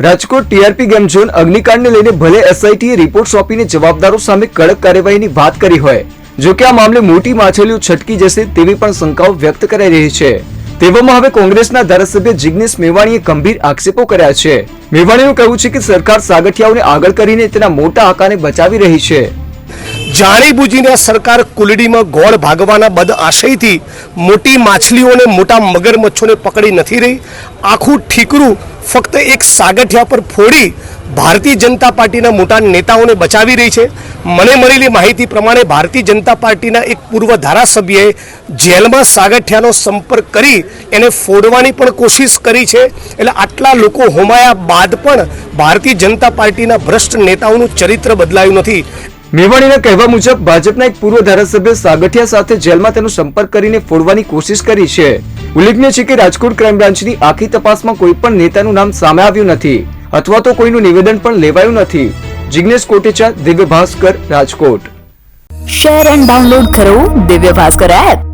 Rajkot TRP game zone અગ્નિકાંડને લઈને ભલે એસઆઈટીએ રિપોર્ટ સોંપીને જવાબદારો સામે કડક કાર્યવાહીની વાત કરી હોય જો કે આ મામલે મોટી માછલીઓ છટકી જશે તેવી પણ શંકાઓ વ્યક્ત કરાઈ રહી છે. તેવામાં હવે કોંગ્રેસના ધારાસભ્ય જિગ્નેશ મેવાણીએ ગંભીર આક્ષેપો કર્યા છે. મેવાણીનું કહેવું છે કે સરકાર સાગઠિયાઓને આગળ કરીને તેના મોટા આકાને બચાવી રહી છે. જાણીબુજીને સરકાર કુલડીમાં ગોળ ભાગવાના બદ આશયથી મોટી માછલીઓને મોટા મગરમચ્છોને પકડી નથી રહી. આખું ઠીકરું ફક્ત એક સાગઠિયા પર ફોડી ભારતીય જનતા પાર્ટીના મોટા નેતાઓને બચાવી રહી છે. મને મળેલી માહિતી પ્રમાણે ભારતીય જનતા પાર્ટીના એક પૂર્વ ધારાસભ્યએ જેલમાં સાગઠિયાનો સંપર્ક કરી એને ફોડવાની પણ કોશિશ કરી છે. એટલે આટલા લોકો હોમાયા બાદ પણ ભારતીય જનતા પાર્ટીના ભ્રષ્ટ નેતાઓનું ચરિત્ર બદલાયું નથી. મેવાણીના કહેવા મુજબ, ભાજપના એક પૂર્વ ધારાસભ્ય સાગઠિયા સાથે જેલમાં તેનો સંપર્ક કરીને ફોડવાની કોશિશ કરી છે. ઉલ્લેખનીય છે કે રાજકોટ ક્રાઇમ બ્રાન્ચની આખી તપાસમાં કોઈ પણ નેતાનું નામ સામે આવ્યું નથી, અથવા તો કોઈનું નિવેદન પણ લેવાયું નથી. Jignesh Kotecha, Divya Bhaskar, Rajkot. Share and download કરો દિવ્ય ભાસ્કર એપ.